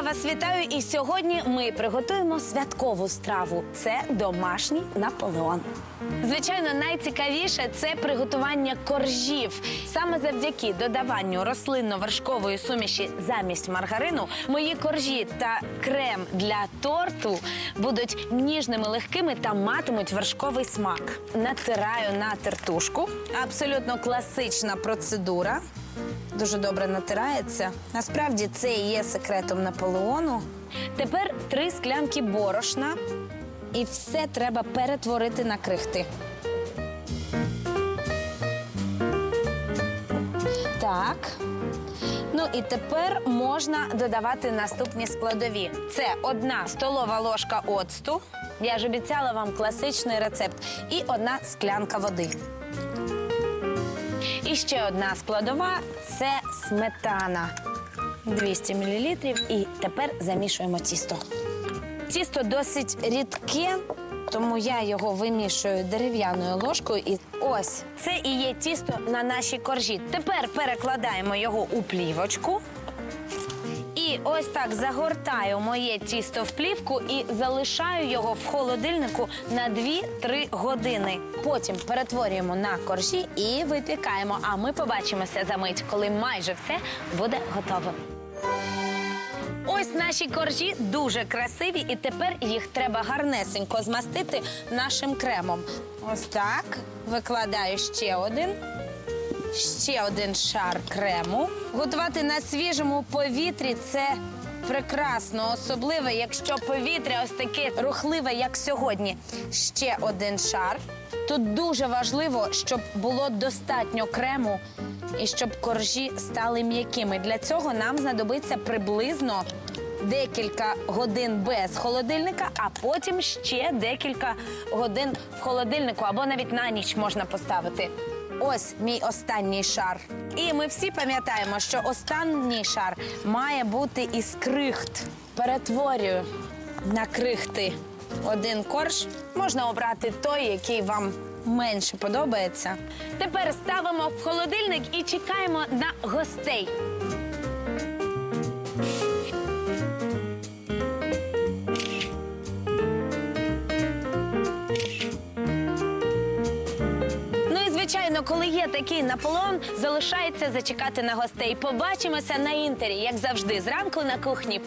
вас вітаю. І сьогодні ми приготуємо святкову страву. Це домашній наполеон. Звичайно, найцікавіше це приготування коржів. Саме завдяки додаванню рослинно-вершкової суміші замість маргарину мої коржі та крем для торту будуть ніжними, легкими та матимуть вершковий смак. Натираю на тертушку. Абсолютно класична процедура. Дуже добре натирається. Насправді це і є секретом Наполеону. Тепер три склянки борошна, і все треба перетворити на крихти. Так. Ну і тепер можна додавати наступні складові: це одна столова ложка оцту. Я ж обіцяла вам класичний рецепт, і одна склянка води. І ще одна складова це сметана. 200 мл. І тепер замішуємо тісто. Тісто досить рідке, тому я його вимішую дерев'яною ложкою. І ось це і є тісто на наші коржі. Тепер перекладаємо його у плівочку. Ось так загортаю моє тісто в плівку і залишаю його в холодильнику на 2-3 години. Потім перетворюємо на коржі і випікаємо. А ми побачимося за мить, коли майже все буде готово. Ось наші коржі дуже красиві, і тепер їх треба гарнесенько змастити нашим кремом. Ось так. Викладаю ще один. Ще один шар крему. Готувати на свіжому повітрі це прекрасно, особливо, якщо повітря ось таке рухливе, як сьогодні. Ще один шар. Тут дуже важливо, щоб було достатньо крему і щоб коржі стали м'якими. Для цього нам знадобиться приблизно декілька годин без холодильника, а потім ще декілька годин в холодильнику або навіть на ніч можна поставити. Ось мій останній шар. І ми всі пам'ятаємо, що останній шар має бути із крихт. Перетворюю на крихти один корж. Можна обрати той, який вам менше подобається. Тепер ставимо в холодильник і чекаємо на гостей. Звичайно, коли є такий Наполеон, залишається зачекати на гостей. Побачимося на інтері, як завжди, зранку на кухні.